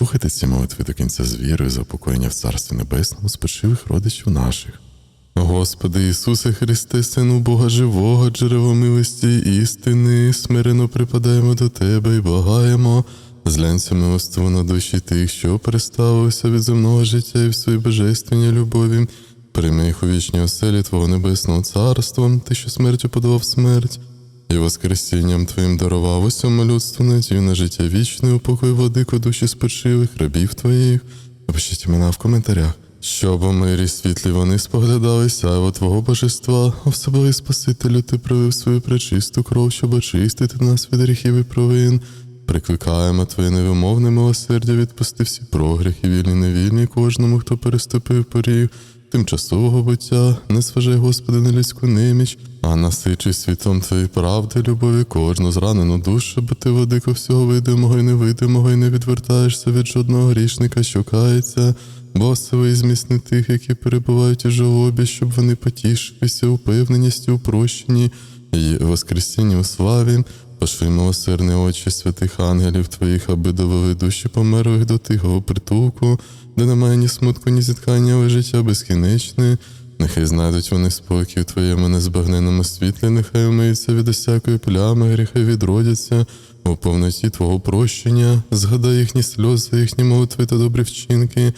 Слухайте ці молитви до кінця з вірою за покоєння в Царстві Небесному спочивих родичів наших. Господи Ісусе Христе, Сину Бога Живого, джерело милості істини, смирено припадаємо до Тебе і благаємо. Зглянься милостиво на душі тих, що переставилися від земного життя і в своїй божественній любові. Прийми їх у вічній оселі Твого Небесного Царства, Ти, що смертю подавав смерть, і воскресінням Твоїм дарував усьому людству надію на життя вічне, упокой владико душі спочилих, рабів Твоїх. Напишіть імена в коментарях. Щоб у мирі світлі вони споглядали сяйво Твого божества, в Спасителю Ти пролив свою пречисту кров, щоб очистити нас від гріхів і провин. Прикликаємо Твоє невимовне милосердя, відпусти всі прогріхи, вільні невільні кожному, хто переступив поріг тимчасового буття, не зважай, Господи, на людську неміч, а насичуй світом Твоєї правди, любові кожну зранену душу, бо ти владико всього видимого і невидимого, і не відвертаєшся від жодного грішника, що кається. Босови і зміцни тих, які перебувають у жалобі, щоб вони потішилися упевненістю у прощенні і воскресінні у славі. Пошли милосердні очі святих ангелів Твоїх, аби довели душі померлих до тихого притулку, де немає ні смутку, ні зіткання, але життя безкінечне. Нехай знайдуть вони спокій у Твоєму незбагненному світлі, нехай умиються від усякої плями, гріхи відродяться у повноті Твого прощення, згадай їхні сльози, їхні молитви та добрі вчинки.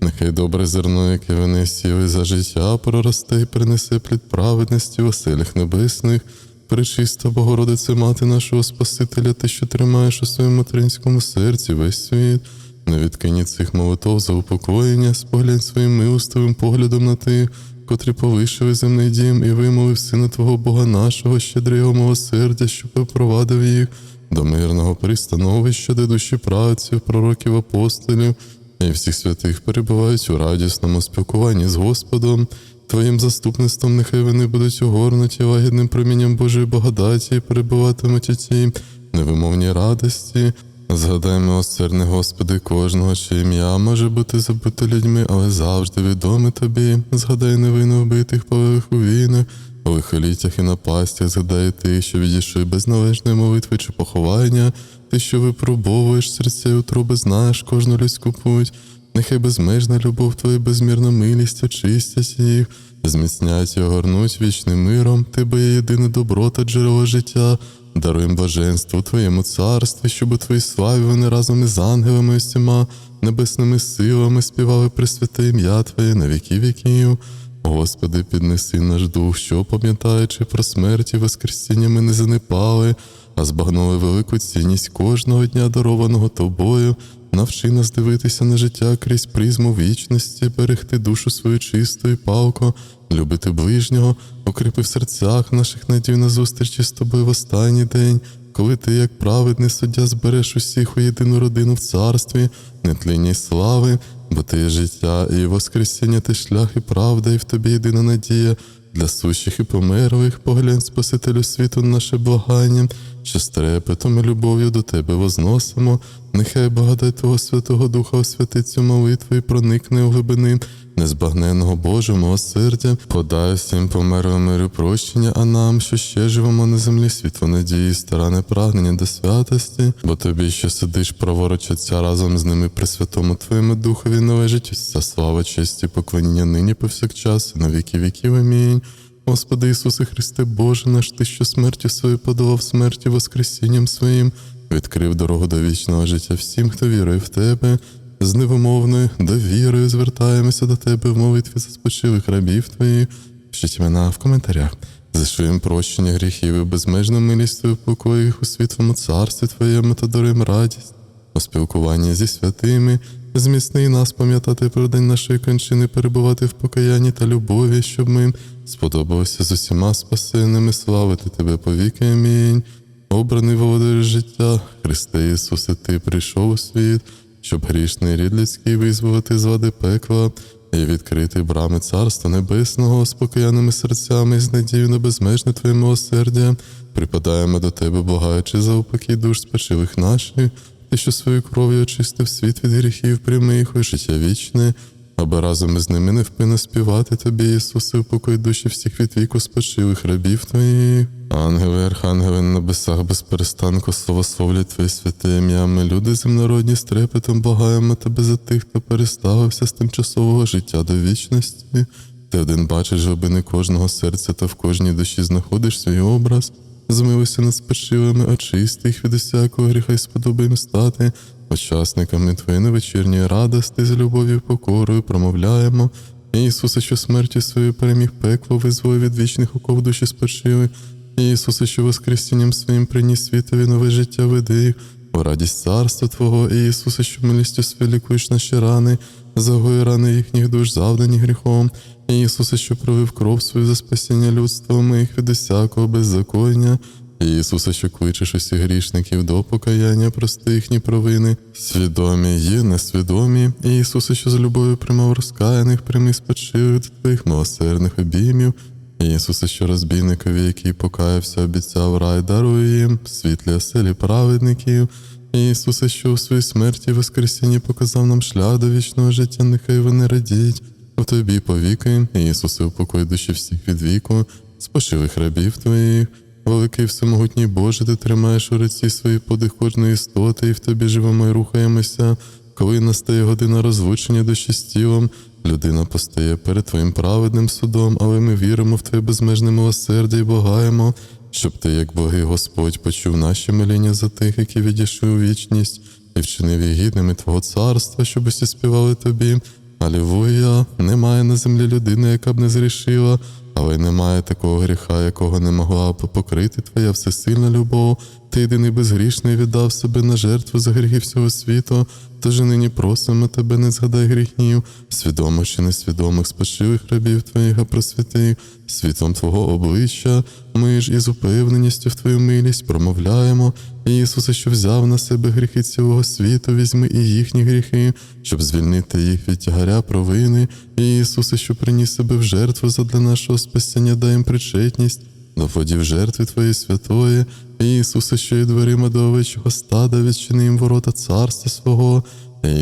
Нехай добре зерно, яке вони сіли за життя, проросте і принесе плід праведності в оселях небесних. Пречиста Богородице, мати нашого Спасителя, ти, що тримаєш у своєму материнському серці весь світ. Не відкині цих молитов за упокоєння, споглянь своїм милостивим поглядом на тих, котрі полишили земний дім і вимолив сина Твого Бога нашого, щедрого милосердя, щоб впровадив їх до мирного пристановища, де душі праців, пророків апостолів і всіх святих перебувають у радісному спілкуванні з Господом. Твоїм заступництвом нехай вони будуть огорнуті лагідним промінням Божої благодаті перебуватимуть у тій невимовній радості. Згадай милосердне, Господи, кожного, чиє ім'я може бути забито людьми, але завжди відоме тобі. Згадай невинно вбитих полових у війнах, у лихоліттях і напастях, згадай тих, що відійшли без належної молитви чи поховання, ти, що випробовуєш серця утроби, знаєш кожну людську путь. Нехай безмежна любов Твоя, безмірна милість очистять їх, зміцнять і огорнуть вічним миром, Ти бо є єдине добро та джерело життя, даруєм блаженство Твоєму царстві, щоб у Твоїй славі вони разом із ангелами усіма небесними силами співали пресвяте ім'я Твоє на віки віків. Господи, піднеси наш дух, що, пам'ятаючи про смерть і воскресіння, ми не занепали, а збагнули велику цінність кожного дня, дарованого тобою. Навчи нас дивитися на життя крізь призму вічності, берегти душу свою чисту і палко, любити ближнього, укріпи в серцях наших надій на зустрічі з тобою в останній день, коли ти, як праведний суддя, збереш усіх у єдину родину в царстві, нетлінній слави, бо ти є життя і воскресіння, ти шлях і правда, і в тобі єдина надія. Для сущих і померлих, поглянь Спасителю світу наше благання, що з трепетом і любов'ю до тебе возносимо. Нехай благодать Твого Святого Духа освятить цю молитву і проникне у глибини незбагненного Божого милосердя, подай всім померлим миру прощення, а нам, що ще живемо на землі, світло надії, старане прагнення до святості, бо тобі, що сидиш праворуч разом з ними при святому Твоєму Духові належить вся слава, честь і поклоніння нині повсякчас, і на віки віків. Амінь. Господи Ісусе Христе, Боже наш, Ти, що смертю свою подавав смерті Воскресінням своїм, відкрив дорогу до вічного життя всім, хто вірує в Тебе. З невимовною довірою звертаємося до Тебе в молитві за спочилих рабів Твоїх, Пишіть імена в коментарях. За своїм прощення гріхів і безмежну милість Твою покою їх у світлому царстві Твоєму та даруєм радість. У спілкуванні зі святими, зміцни нас пам'ятати про день нашої кончини, перебувати в покаянні та любові, щоб ми сподобалися з усіма спасенними, славити Тебе повіки. Амінь. Обраний володар життя, Христе Ісусе, Ти прийшов у світ, щоб грішний рід людський визволити з влади пекла і відкрити брами Царства Небесного з покаянними серцями і з надією на безмежне Твоє милосердя. Припадаємо до Тебе, благаючи за упокій душ спочилих наших, Ти, що свою кров'ю очистив світ від гріхів, прийми їх у життя вічне. Аби разом із ними невпинно співати тобі, Ісусе, упокой душі всіх від віку спочилих рабів твоїх. Ангели, архангели на небесах без перестанку словословлять Твоє святе ім'я. Ми, люди земнородні, з трепетом благаємо тебе за тих, хто переставився з тимчасового життя до вічності. Ти один бачиш глибини кожного серця та в кожній душі знаходиш свій образ. Змилися над спочилими, очисти їх від усякого гріха й сподоби їм стати. Учасниками твоєї невечірньої радости з любов'ю покорою промовляємо. Ісусе, що смертю своєю переміг пекло, визволив від вічних оков душі спочили. Ісусе, що воскресінням своїм приніс світові нове життя веди їх, у радість царства Твого, і Ісусе, що милістю своєю наші рани, загої рани їхніх душ, завдані гріхом. І Ісусе, що провив кров свою за спасіння людства, моїх від усякого беззаконня. І Ісусе, що кличеш усіх грішників до покаяння, прости їхні провини, свідомі є несвідомі. Ісусе, що з любов'ю приймав розкаяних, прийми спочили до Твоїх милосердних обіймів. Ісусе, що розбійникові, який покаявся, обіцяв рай, дарує їм світлі оселі праведників. Ісусе, що у своїй смерті воскресінні показав нам шлях до вічного життя, нехай вони радіють. У тобі повіки, Ісусе, упокой душі всіх від віку, спошилих рабів твоїх. Великий всемогутній Боже, ти тримаєш у руці свої подих кожної істоти, і в тобі живемо і рухаємося. Коли настає година розлучення душі з тілом, людина постає перед Твоїм праведним судом, але ми віримо в Твоє безмежне милосердя і благаємо, щоб ти, як Боги Господь, почув наші моління за тих, які відійшли у вічність, і вчинив їх гідними Твого царства, щоб усі співали тобі. Алілуя! Немає на землі людини, яка б не зрішила, але й немає такого гріха, якого не могла б покрити Твоя всесильна любов. Ти єдиний безгрішний віддав себе на жертву за гріхи всього світу. Тож і нині просимо тебе, не згадай гріхів, свідомо чи несвідомих спочилих рабів твоїх, а просвіти їх світлом Твого обличчя. Ми ж із упевненістю в Твою милість промовляємо. Ісусе, що взяв на себе гріхи цілого світу, візьми і їхні гріхи, щоб звільнити їх від тягаря провини. Ісусе, що приніс себе в жертву задля нашого спасіння, дай їм причетність до водів жертви Твоєї святої, Ісусе, що є дверима до овечого стада, відчини їм ворота царства свого.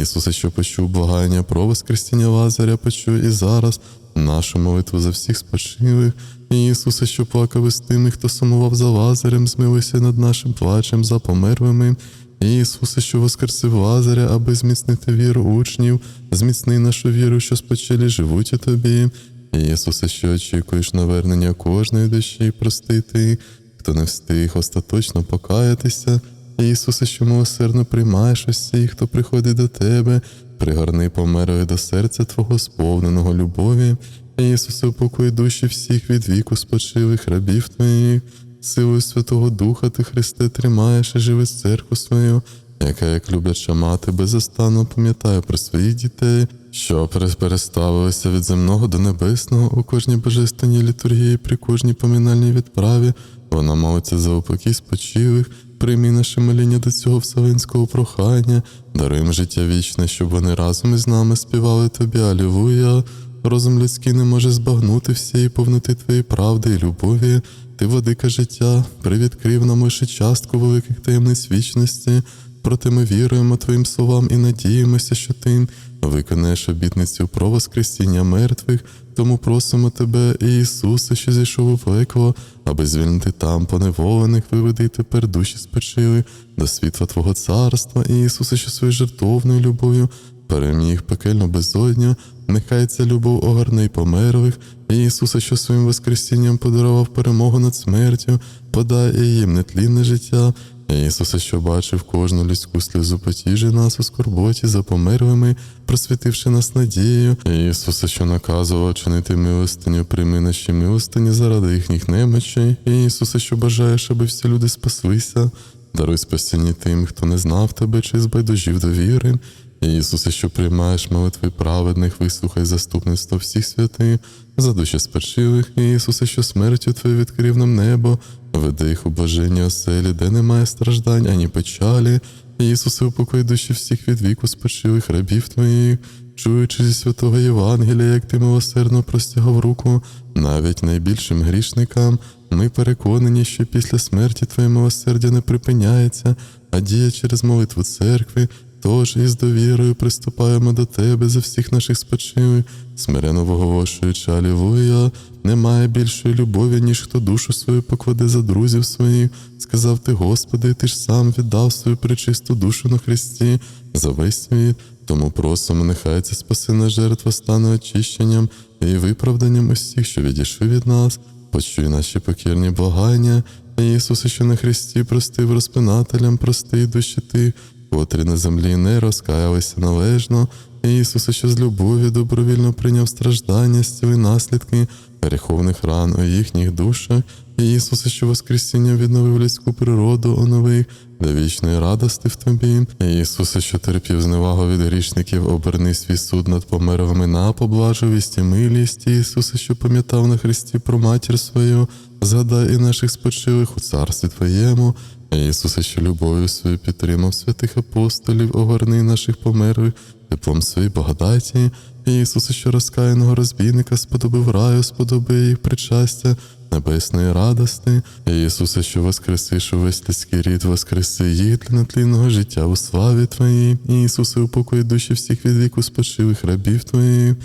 Ісусе, що почув благання про воскресіння Лазаря, почуй і зараз нашу молитву за всіх спочилих. Ісусе, що плакав із тими, хто сумував за Лазарем, змилися над нашим плачем за померлими. Ісусе, що воскресив Лазаря, аби зміцнити віру учнів, зміцни нашу віру, що спочилі живуть у тобі. Ісусе, що очікуєш навернення кожної душі, простити, хто не встиг остаточно покаятися. Ісусе, що милосердно приймаєш усіх, хто приходить до тебе, пригорни померлих до серця Твого сповненого любові. Ісусе, упокой душі всіх від віку спочилих рабів Твоїх, силою Святого Духа Ти, Христе, тримаєш і живеш церкву свою, яка, як любляча мати, безостанно пам'ятає про своїх дітей, що переставилися від земного до небесного у кожній божественній літургії, при кожній поминальній відправі. Вона молиться за упокій спочилих, приймі наше моління до цього вселенського прохання, даруй життя вічне, щоб вони разом із нами співали тобі. Алілуя! Розум людський не може збагнути всієї повноти твоєї правди і любові. Ти, владика життя, привідкрив нам лише частку великих таємниць вічності. Проте ми віруємо Твоїм словам і надіємося, що Ти виконаєш обітницю про воскресіння мертвих, тому просимо Тебе, Ісусе, що зійшов у пекло, аби звільнити там поневолених, виведи тепер душі спочили до світла Твого царства, Ісусе, що своєю жертовною любов'ю переміг пекельну безодню, нехай ця любов огорне й померлих, Ісусе, що своїм воскресінням подарував перемогу над смертю, подай і їм нетлінне життя. Ісусе, що бачив кожну людську сльозу, потіжи нас у скорботі за померлими, просвітивши нас надією. Ісусе, що наказував чинити милостиню, прийми наші милостині заради їхніх немочей. Ісусе, що бажаєш, аби всі люди спаслися. Даруй спасіння тим, хто не знав тебе чи збайдужів до віри. Ісусе, що приймаєш молитви праведних, вислухай заступництво всіх святих, за душі спочилих, Ісусе, що смертю Твою відкрив нам небо, веди їх у блаженні оселі, де немає страждань ані печалі. Ісусе, упокой душі всіх від віку спочилих рабів Твоїх, чуючи зі святого Євангелія, як ти милосердно простягав руку навіть найбільшим грішникам, ми переконані, що після смерті Твоє милосердя не припиняється, а діє через молитву церкви, Тож із довірою приступаємо до тебе за всіх наших спочилих, смирено виголошуючи Алілуя, немає більшої любові, ніж хто душу свою покладе за друзів своїх. Сказав ти, Господи, ти ж сам віддав свою причисту душу на Христі за весь світ. Тому просимо, нехай ця спасена жертва стане очищенням і виправданням усіх, що відійшли від нас. Почуй наші покірні благання, Ісусе, що на Христі простив розпинателям, прости душі тих, котрі на землі не розкаялися належно. Ісусе, що з любові добровільно прийняв страждання, зціли наслідки гріховних ран у їхніх душах. Ісусе, що Воскресіння відновив людську природу, онових для вічної радости в тобі. Ісусе, що терпів зневагу від грішників, оберни свій суд над померлими на поблажливість і милість. Ісусе, що пам'ятав на Христі про матір свою, згадай і наших спочилих у царстві Твоєму. Ісусе, що любов'ю свою підтримав святих апостолів, огорни наших померлих, теплом своїй благодаті. Ісусе, що розкаяного розбійника сподобив раю, сподоби їх причастя небесної радости. Ісусе, що воскресиш увесь людський рід, воскреси їх для нетлінного життя у славі Твоїй. Ісусе, упокой душі всіх від віку спочилих рабів Твоїх.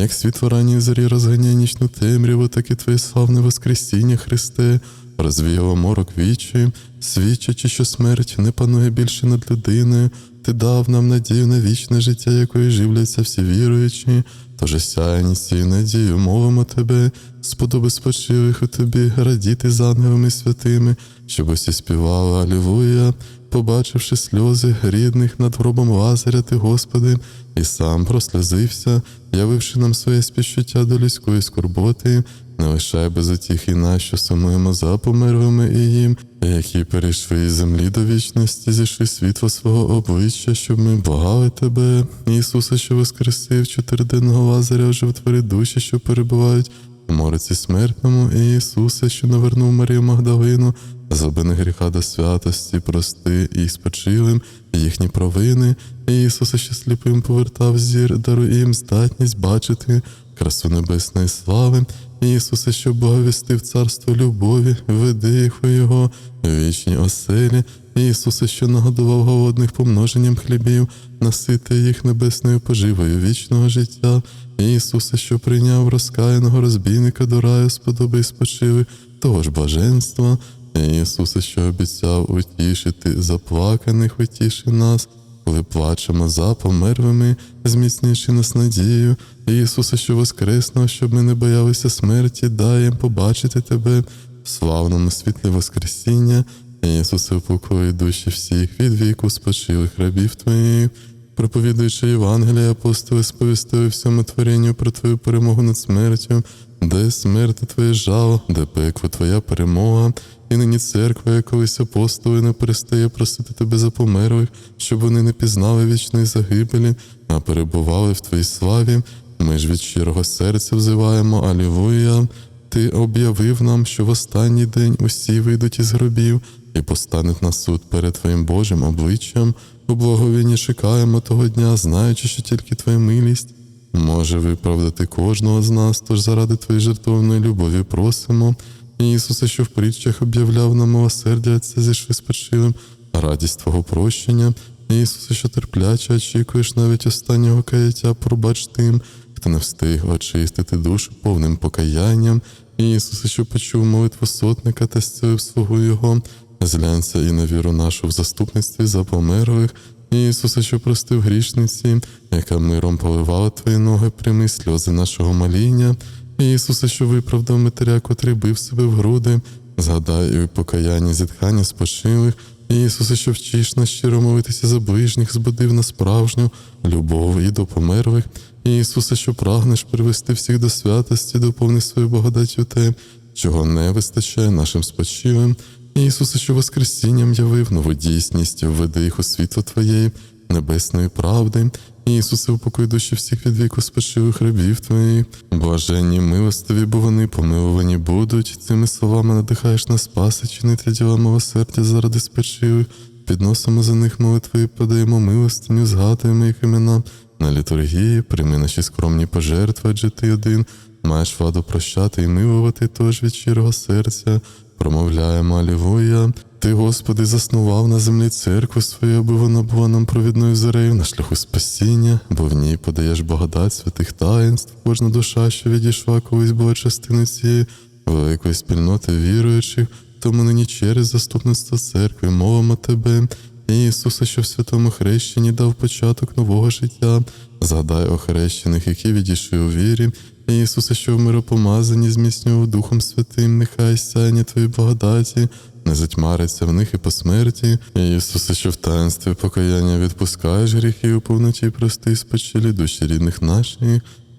Як світ в зорі розганяє нічну темряву, так і Твоє славне Воскресіння, Христе, розвіяло морок вічі, свідчачи, що смерть не панує більше над людиною. Ти дав нам надію на вічне життя, якою живляться всі віруючі. Тож сяяні цією надію, мовимо тебе, сподоби спочилих у тобі, радіти з ангелами святими, щоб усі співали Алілуя, побачивши сльози рідних над гробом Лазаря, ти, Господи, і сам прослезився, явивши нам своє співчуття до людської скорботи, не лишай без утіхи нас, що сумуємо за померлими і їм, які перейшли із землі до вічності, зійшли світло свого обличчя, щоб ми благали тебе, Ісуса, що воскресив чотириденного Лазаря, оживотвори душі, що перебувають у мороці смертному, і Ісуса, що навернув Марію Магдалину, злобини гріха до святості, прости і спочилим їхні провини, і Ісуса, що сліпим повертав зір, даруй їм здатність бачити красу небесної слави. Ісусе, що благовістив царство любові, веди їх у Його вічні оселі. Ісусе, що нагодував голодних помноженням хлібів, насити їх небесною поживою вічного життя. Ісусе, що прийняв розкаяного розбійника до раю, сподоби спочили того ж блаженства. Ісусе, що обіцяв утішити заплаканих, утіши нас. Коли плачемо за померлими, зміцнюючи нас надією, Ісуса, що воскреснув, щоб ми не боялися смерті, дай їм побачити Тебе в славному світлі Воскресіння, Ісусе, упокої душі всіх від віку спочилих рабів Твоїх, проповідуючи Євангелія, апостоли сповістили всьому творінню про Твою перемогу над смертю, де смерти Твоє жало, де пекло Твоя перемога, і нині церква, як колись апостоли, не перестає просити тебе за померлих, щоб вони не пізнали вічної загибелі, а перебували в Твоїй славі. Ми ж від щирого серця взиваємо Алілуя. Ти об'явив нам, що в останній день усі вийдуть із гробів і постануть на суд перед Твоїм Божим обличчям. У благовінні чекаємо того дня, знаючи, що тільки Твоя милість може виправдати кожного з нас, тож заради Твоєї жертовної любові просимо. Ісусе, що в притчах об'являв нам милосердя Отця зійшли спочилим, радість Твого прощення. Ісусе, що терпляче очікуєш навіть останнього каяття, пробач тим, хто не встиг очистити душу повним покаянням. Ісусе, що почув молитву сотника та зцілив свого Його, зглянься і на віру нашу в заступництві за померлих. Ісусе, що простив грішниці, яка миром поливала твої ноги, прямі сльози нашого маління. Ісусе, що виправдав Митеря, котрий бив себе в груди, згадай і у покаянні зітхання спочилих. Ісусе, що вчиш нас щиро молитися за ближніх, збудив на справжню любов і до померлих. Ісусе, що прагнеш привести всіх до святості, доповни свою благодаттю те, чого не вистачає нашим спочилим. Ісусе, що Воскресінням явив нову дійсність, введи їх у світло Твоєї, небесної правди. Ісусе, упокой душі всіх від віку спочилих рабів Твоїх, блаженні милостиві, бо вони помилувані будуть. Цими словами надихаєш на спаси, чинити діла милосердя заради спочилих. Підносимо за них молитви подаємо милостиню, згадуємо їх імена на літургії, прийми наші скромні пожертви, адже ти один, маєш владу прощати і милувати, тож від щирого серця. Промовляємо Алілуя. Ти, Господи, заснував на землі церкву свою, аби вона була нам провідною зорею на шляху спасіння, бо в ній подаєш благодать святих таїнств. Кожна душа, що відійшла колись була частиною цієї великої спільноти віруючих, тому нині через заступництво церкви мовимо тебе. І Ісуса, що в святому хрещенні дав початок нового життя, згадай о хрещених, які відійшли у вірі, і Ісуса, що в миропомазанні зміцнював Духом Святим, нехай сяйня Твої благодаті, не затьмариться в них і по смерті. І Ісуса, що в таїнстві покаяння відпускаєш гріхи у повноті прости спочилі душі рідних наших.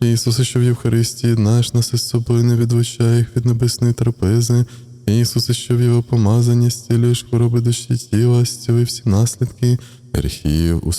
І Ісуса, що в Євхаристії єднаєш нас із собою, не відлучай їх від небесної трапези. Ісусе, що в його помазанні зцілюєш хвороби душі тіла, зціли всі наслідки гріхів у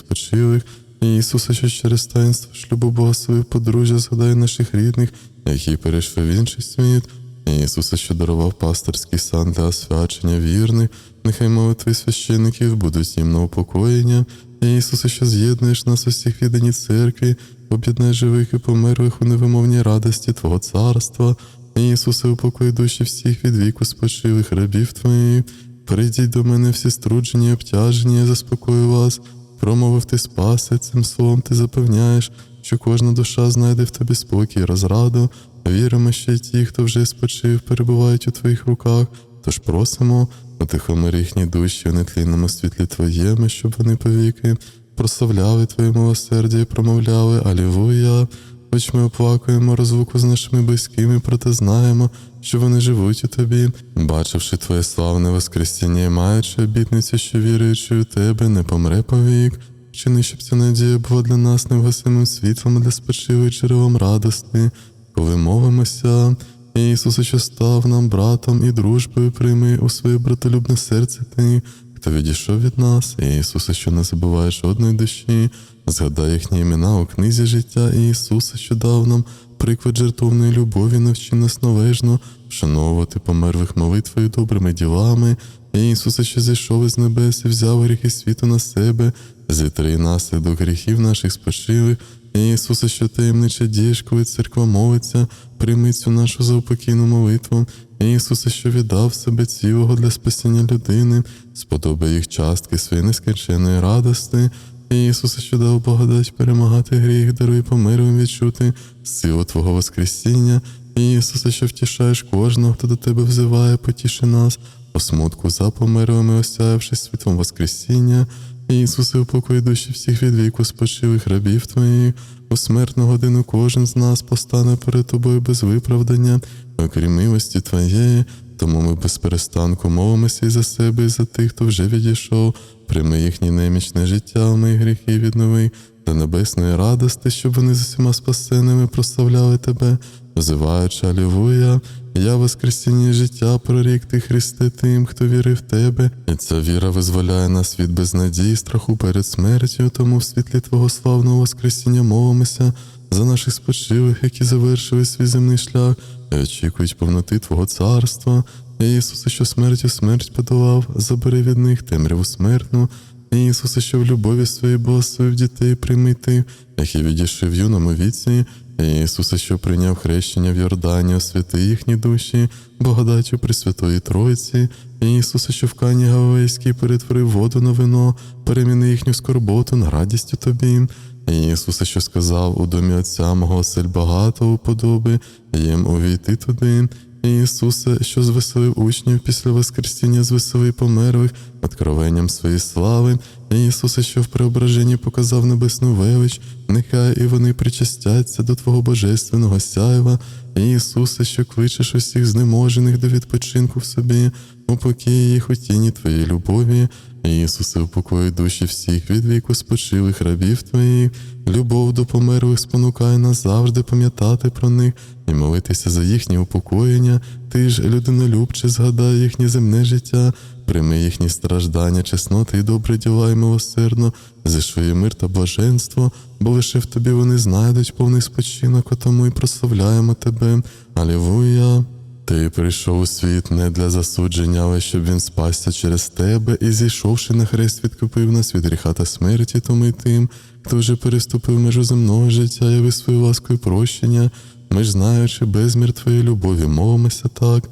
спочилих. І Ісусе, що через таїнство шлюбу благословив подружжя, згадай наших рідних, які перейшли в інший світ. І Ісусе, що дарував пасторський сан для освячення вірних, нехай молитви священиків будуть їм на упокоєння. Ісусе, що з'єднуєш нас усіх віддані церкві, об'єднай живих і померлих у невимовній радості Твого царства. Ісусе, упокой душі всіх від віку спочилих рабів Твоїх. Прийдіть до мене всі струджені обтяжені, я заспокою вас. Промовив ти спаси, цим словом ти запевняєш, що кожна душа знайде в тобі спокій розраду. Віримо, що й ті, хто вже спочив, перебувають у твоїх руках. Тож просимо, утихомир їхні душі у нетлінному світлі Твоєму, щоб вони повіки прославляли Твоє милосердя і промовляли Алілуя. Хоч ми оплакуємо розлуку з нашими близькими, проте знаємо, що вони живуть у тобі, бачивши Твоє славне Воскресіння і маючи обітницю, що віруючи у тебе, не помре повік. Чини, щоб ця надія була для нас невгасимим світлом, а для спочили джерелом радости, коли мовимося. Ісусе, що став нам братом і дружбою, прийми у своє братолюбне серце ти, хто відійшов від нас, і Ісусе, що не забуває жодної душі, згадай їхні імена у книзі життя Ісуса, що дав нам приклад жертовної любові, навчи нас належно вшановувати померлих молитвою добрими ділами. І Ісусе, що зійшов із небес і взяв гріхи світу на себе, зітри наслідок гріхів наших спочилих. І Ісусе, що таємниче дієш, коли церква молиться, прийми цю нашу заупокійну молитву. І Ісусе, що віддав себе цілого для спасіння людини, сподобай їх частки своєї нескінченної радости. Ісусе, що дав благодать перемагати гріх, даруй помиром відчути силу Твого Воскресіння. Ісусе, що втішаєш кожного, хто до Тебе взиває, потіши нас, по смутку за померлими, осяявшись світлом Воскресіння. Ісусе, упокой душі всіх від віку спочилих рабів Твоїх, у смертну годину кожен з нас постане перед Тобою без виправдання, окрім милості Твоєї, тому ми без перестанку мовимося і за себе, і за тих, хто вже відійшов, прийми їхнє немічне життя, ми гріхи віднови, до небесної радости, щоб вони з усіма спасеними прославляли Тебе, взиваючи Алілуя, я воскресіння життя прорік ти, Христе, тим, хто вірив в Тебе, і ця віра визволяє нас від безнадії, страху перед смертю, тому в світлі Твого славного Воскресіння мовимося за наших спочилих, які завершили свій земний шлях і очікують повноти Твого царства. І Ісусе, що смертю смерть подолав, забери від них темряву смертну. І Ісусе, що в любові своїй благословив дітей прийми ти, які відійшли в юному віці, і Ісусе, що прийняв хрещення в Йордані, освяти їхні душі, благодаттю Пресвятої Тройці, і Ісусе, що в Кані Галилейській перетворив воду на вино, переміни їхню скорботу на радістю тобі. Ісусе, що сказав у домі Отця мого осель багато уподоби, їм увійти туди. Ісусе, що звеселив учнів після Воскресіння звеселив померлих, откровенням своєї слави, Ісусе, що в преображенні показав небесну велич, нехай і вони причастяться до Твого божественного сяйва, Ісусе, що кличеш усіх знеможених до відпочинку в собі, упокій їх у тіні Твоєї любові. Ісусе, упокой душі всіх від віку спочилих рабів Твоїх, любов до померлих спонукай нас завжди пам'ятати про них і молитися за їхнє упокоєння. Ти ж, людинолюбче, згадай їхнє земне життя, прийми їхні страждання, чесноти і добре діла і милосердно, зішли мир та блаженство, бо лише в тобі вони знайдуть повний спочинок, а тому і прославляємо тебе. Алілуя! Ти прийшов у світ не для засудження, але щоб він спасся через тебе і, зійшовши на хрест, відкупив нас від гріха та смерті, тому й тим, хто вже переступив межу земного життя, яви свою ласку і прощення. Ми ж знаючи безмір твоєї любові, мовимося так.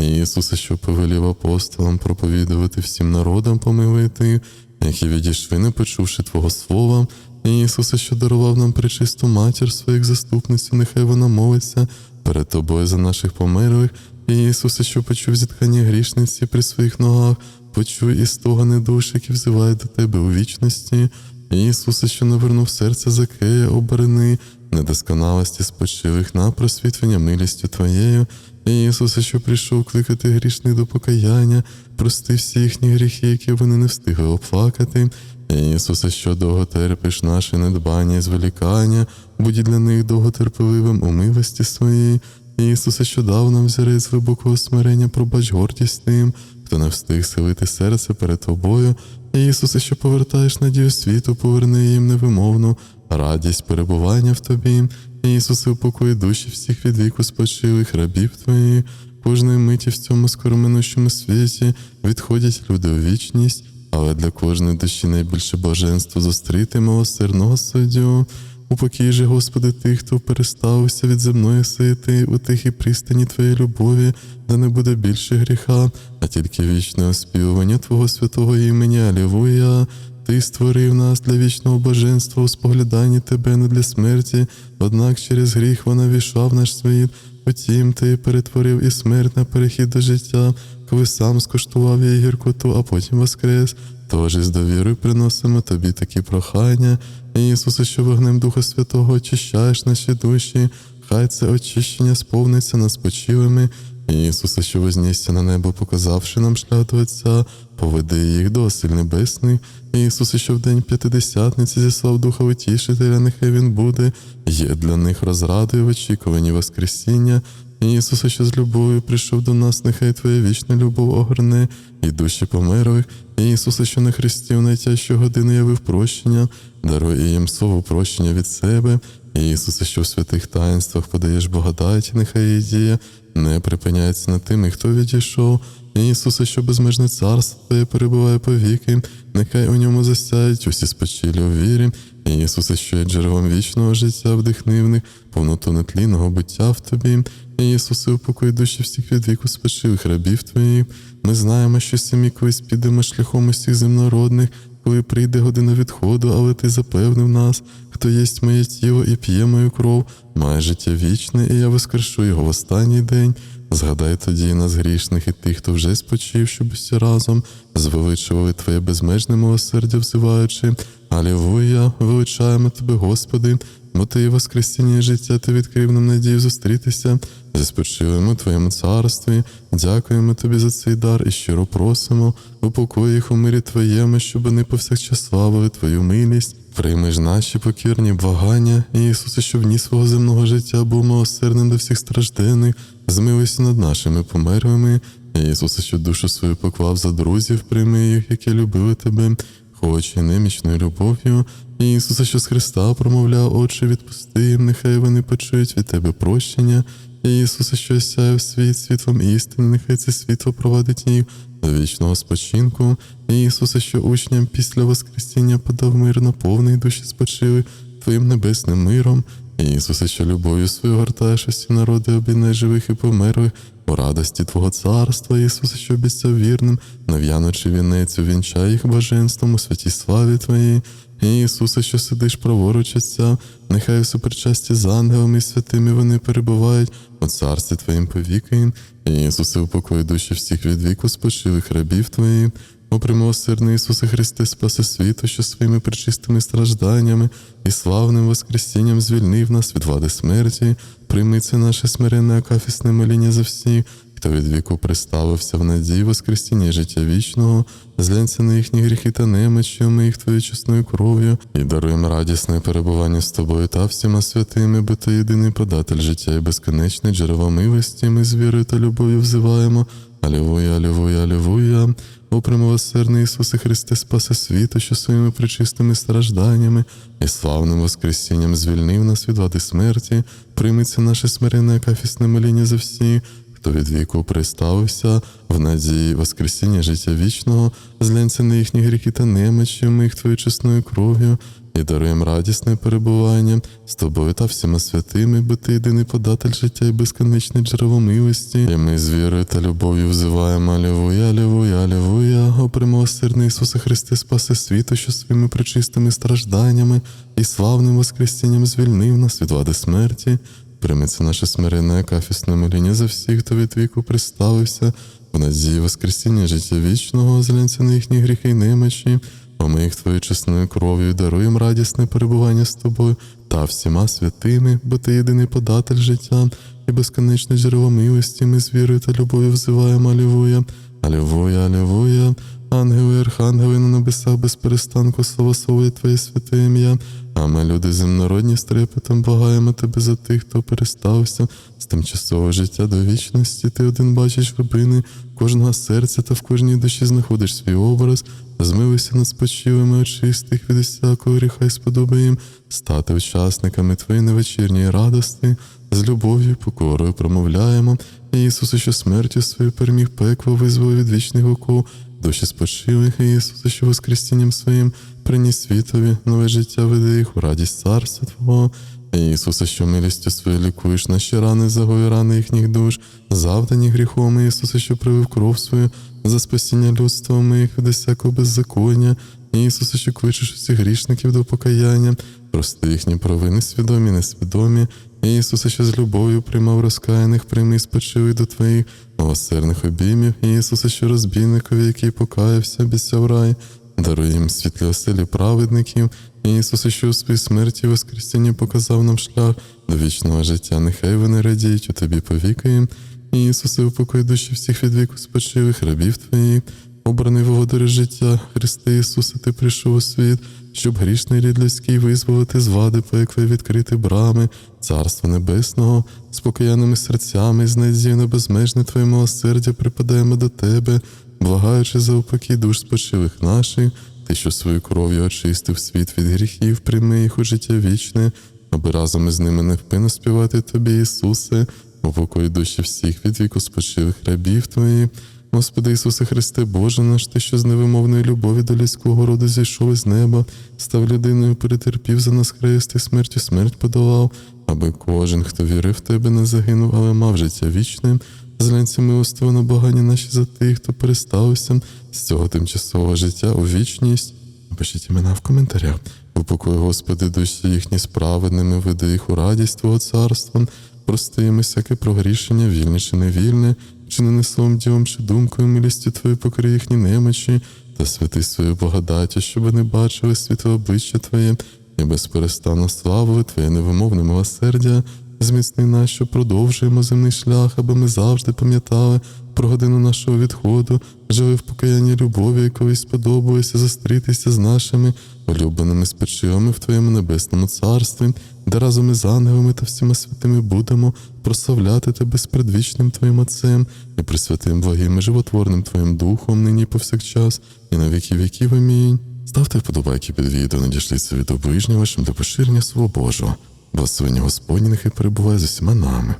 Ісусе, що повелів апостолам проповідувати всім народам, помилуй тих, які відійшли, не почувши Твого слова. Ісусе, що дарував нам причисту матір своїх заступницю, нехай вона молиться перед тобою за наших померлих. Ісусе, що почув зітхання грішниці при своїх ногах, почуй і стогони душ, які взивають до тебе у вічності. Ісусе, що навернув серце Закея, оберни, недосконалості спочилих на просвітлення милістю Твоєю. Ісусе, що прийшов кликати грішних до покаяння, прости всі їхні гріхи, які вони не встигли оплакати. Ісусе, що довго терпиш наші недбання і зволікання, будь для них довготерпеливим у милості своїй. Ісусе, що дав нам взірець глибокого смирення, пробач гордість тим, хто не встиг силити серце перед тобою. Ісусе, що повертаєш надію світу, поверни їм невимовну радість перебування в тобі. Ісусе, упокої душі всіх від віку спочилих рабів твоїх, кожної миті в цьому скороминущому світі відходять люди у вічність, але для кожної душі найбільше блаженство зустріти милосердного суддю. Упокій же, Господи, тих, хто переставився від земної сити, у тихій пристані Твоєї любові, де не буде більше гріха, а тільки вічне оспівування Твого святого імені. Алілуя. Ти створив нас для вічного блаженства у спогляданні Тебе, не для смерті, однак через гріх вона війшла в наш світ. Потім ти перетворив і смерть на перехід до життя, коли сам скуштував її гіркоту, а потім воскрес. Тож із довірою приносимо тобі такі прохання. Ісусе, що вогнем Духа Святого очищаєш наші душі, хай це очищення сповниться нас почилими. І, що вознісся на небо, показавши нам шлях Отця, поведи їх до осель небесних. І, Ісусе, що в день п'ятидесятниці зіслав Духа Утішителя, нехай Він буде, є для них розрадою в очікуванні Воскресіння. І Ісусе, що з любов'ю прийшов до нас, нехай Твоя вічна любов огорне і душі померлих. І Ісусе, що на Христі в найтяжчу годину явив прощення, даруй їм слово прощення від себе. І Ісусе, що в святих таїнствах подаєш благодаті, нехай її дія не припиняється над тими, хто відійшов. І Ісусе, що безмежне царство Твоє перебуває по віки, нехай у ньому засяють усі спочилі у вірі. І Ісусе, що є джерелом вічного життя, вдихни в них повноту нетлінного буття в Тобі. І Ісусе, упокой душі всіх від віку спочилих рабів Твоїх. Ми знаємо, що самі колись підемо шляхом усіх земнородних, коли прийде година відходу, але ти запевнив нас, хто єсть моє тіло і п'є мою кров, має життя вічне, і я воскрешу його в останній день. Згадай тоді нас грішних і тих, хто вже спочив, щоб усі разом звеличували Твоє безмежне милосердя, взиваючи. Алілуя, величаємо Тебе, Господи, бо Ти і воскресіння і життя Ти відкрив нам надію зустрітися зі спочилим Твоєму царстві. Дякуємо Тобі за цей дар і щиро просимо, упокой їх у мирі Твоєму, щоб вони повсякчас славили Твою милість. Прийми ж наші покірні благання, Ісусе, що вніс свого земного життя був милосердним до всіх страждених, змилуйся над нашими померлими. Ісусе, що душу свою поклав за друзів, прийми їх, які любили тебе, хоч і немічною любов'ю. І Ісусе, що з Христа промовляв, Отче, відпусти їм, нехай вони почують від Тебе прощення. І Ісусе, що сяє в світ світлом істини, нехай це світло провадить їх до вічного спочинку. І Ісусе, що учням після Воскресіння подав мир наповний душі спочили Твоїм небесним миром. І Ісусе, що любов'ю свою гортаєш усі народи, обійнай живих і померлих, у радості Твого царства, Ісусе, що обіцяв вірним, нав'янучи вінець, увінчай їх блаженством у святій славі Твоїй. І Ісусе, що сидиш праворуч Отця, нехай у суперчасті з ангелами і святими вони перебувають у царстві Твоїм повіки. Ісусе, упокой душі всіх від віку спочилих рабів Твоїх. О примилосердний Ісусе Христе, спаси світу, що своїми причистими стражданнями і славним Воскресінням звільнив нас від влади смерті, прийми це наше смиренне акафісне моління за всіх, хто від віку приставився в надії Воскресіння життя вічного, зглянься на їхні гріхи та немочі, омий їх твоєю чесною кров'ю, і даруємо радісне перебування з тобою та всіма святими, бо ти єдиний податель життя і безконечне джерело милості. Ми з вірою та любов'ю взиваємо. Алілуя, алілуя, алілуя. О примилосердний Ісусе Христе, спаси світу, що своїми причистими стражданнями і славним Воскресінням звільнив нас від влади смерті, прийми це наше смиренне кафісне моління за всіх, хто від віку приставився в надії Воскресіння життя вічного, зглянься на їхні гріхи та немочі, їх твоєю чесною кров'ю, і даруємо радісне перебування з тобою та всіма святими, бо ти єдиний податель життя і безконечне джерело милості. І ми з вірою та любов'ю взиваємо Алілуя, Алілуя, Алілуя, о примилосердний Ісусе Христе, спаси світу, що своїми причистими стражданнями і славним воскресінням звільнив нас від влади смерті. Це наше смиренне кафісне моління за всіх, хто від віку приставився, в надії Воскресіння життя вічного, зглянься на їхні гріхи й немочі, а ми їх твоєю чесною кров'ю даруємо радісне перебування з тобою та всіма святими, бо ти єдиний податель життя і безконечне джерело милості. Ми з вірою та любов'ю взиваємо Алілуя, Алілуя, Алілуя. Ангели, архангели на небесах без перестанку славословить Твоє святе ім'я. А ми, люди земнородні, з трепетом благаємо тебе за тих, хто перестався з тимчасового життя до вічності. Ти один бачиш глибини кожного серця та в кожній душі знаходиш свій образ. Змилися над спочилими очистих від усякого гріха й сподоби їм стати учасниками Твоєї невечірньої радости. З любов'ю і покорою промовляємо. Ісусе, що смертю свою переміг пекло, визволив від вічних оков, душі спочилих, і Ісусе, що воскресінням своїм приніс світові нове життя веде їх у радість царства Твого. Ісусе, що милістю свою лікуєш наші рани, загої рани їхніх душ, завдані гріхом, Ісусе, що привив кров свою за спасіння людства моїх від усякого беззаконня. Ісусе, що кличеш усіх грішників до покаяння, прости їхні провини, свідомі, несвідомі. Ісусе, що з любов'ю приймав розкаяних, прийми спочили до Твоїх милосердних обіймів. Ісусе, що розбійникові, який покаявся, обіцяв рай, даруй їм світлі оселі праведників. і Ісусе, що у своїй смерті і показав нам шлях до вічного життя. Нехай вони радіють у тобі повікаєм. Ісусе, упокой душі всіх від віку спочилих рабів Твоїх, обраний володарю життя, Христе Ісусе, Ти прийшов у світ, щоб грішний рід людський визволити з вади пекли, відкрити брами, Царства Небесного, з покаянними серцями, з надією на безмежне Твоє милосердя припадаємо до Тебе, благаючи за упокій душ спочилих наших, Ти, що свою кров'ю очистив світ від гріхів, прийми їх у життя вічне, аби разом із ними невпинно співати Тобі, Ісусе, упокой душі всіх від віку спочилих рабів Твоїх. Господи Ісусе Христе, Боже наш, Ти, що з невимовної любові до людського роду зійшов із неба, став людиною, перетерпів за нас хрест смертю смерть подолав, аби кожен, хто вірив в Тебе, не загинув, але мав життя вічне. Зглянься милостиво на багані наші за тих, хто переставився з цього тимчасового життя у вічність. Пишіть імена в коментарях. Упокой, Господи, душі їхні справедними, веди їх у радість Твого царства, прости їм всяке прогрішення, вільне чи невільне, чи не несом ділом, чи думкою, милістю Твою покри їхні немочі, та святи свою благодаттю, щоб вони бачили світле обличчя Твоє, і безперестанно славили Твоє невимовне милосердя. Зміцни нас, що продовжуємо земний шлях, аби ми завжди пам'ятали про годину нашого відходу, жили в покаянні любові, і колись сподобалося зустрітися з нашими улюбленими спочивами в Твоєму небесному царстві, де разом із ангелами та всіма святими будемо прославляти Тебе з предвічним Твоїм Отцем і присвятим благим і животворним Твоїм Духом, нині повсякчас, і на віки віків. Амінь. Ставте вподобайки під відео, надішліться від оближнього вашим до поширення свого Божого. Благословення Господні нехай перебуває з усіма нами.